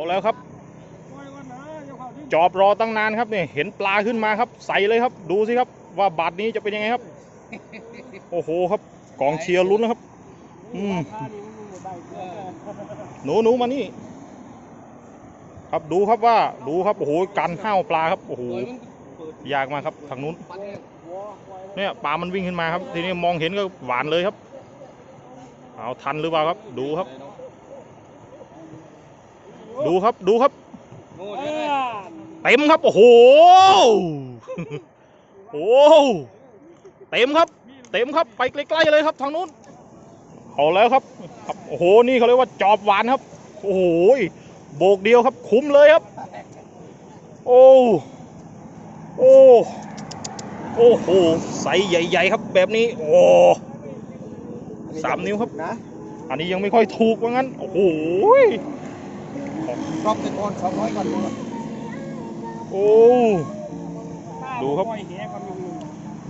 เอาแล้วครับ จอบรอตั้งนานครับเนี่ยเห็นปลาขึ้นมาครับ ใส่เลยครับ ดูสิครับ ว่าบาทนี้จะเป็นยังไงครับ โอ้โหครับกองเชียร์ลุ้นนะครับ อืมหนูหนูมานี่ ครับดูครับว่าดูครับโอ้โหการห้าวปลาครับโอ้โหยากมากครับทางนู้น เนี่ยปลามันวิ่งขึ้นมาครับ ทีนี้มองเห็นก็หวานเลยครับ เอาทันหรือเปล่าครับ ดูครับ ดูครับดูครับเต็มครับ โอ้โหโอ้โหเต็มครับ เต็มครับไปใกล้ๆเลยครับทางนู้นเอาแล้วครับครับโอ้โหนี่เขาเรียกว่าจอบหวานครับ โอ้โหโบกเดียวครับ คุ้มเลยครับ โอ้โอ้โอ้โหไซส์ใหญ่ๆครับแบบนี้ โอ้สามนิ้วครับนะอันนี้ยังไม่ค่อยถูกว่างั้น โอ้โห รอบเป็นคนสองร้อยก่อนดูโอ้ดูครับ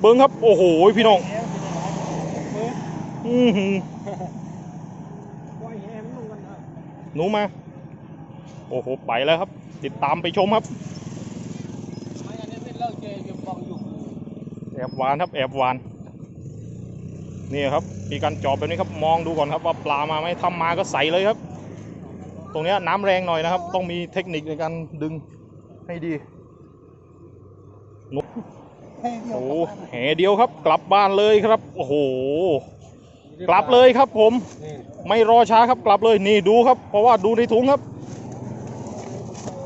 เบิ้งครับโอ้โหพี่น้องอือหือหนูมา โอ้โหไปแล้วครับ ติดตามไปชมครับแอบหวานครับแอบหวานนี่ครับมีการจอบแบบนี้ครับมองดูก่อนครับว่าปลามาไหมทำมาก็ใส่เลยครับ ตรงเนี้ยน้ำแรงหน่อยนะครับ ต้องมีเทคนิคในการดึงให้ดีโอ้โหแหเดียวครับ กลับบ้านเลยครับ โอ้โห กลับเลยครับผม ไม่รอช้าครับกลับเลยนี่ดูครับ เพราะว่าดูในถุงครับ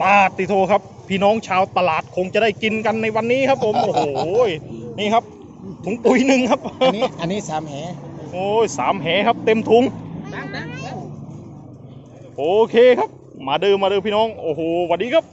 ปาติโทครับ พี่น้องชาวตลาดคงจะได้กินกันในวันนี้ครับ ผม โอ้โห นี่ครับ ถุงปุ๋ยหนึ่งครับ อันนี้อันนี้สามแหโอ้ยสามแหครับ เต็มถุง โอเคครับ มาเดิมมาเดิมพี่น้อง โอ้โหสวัสดีครับ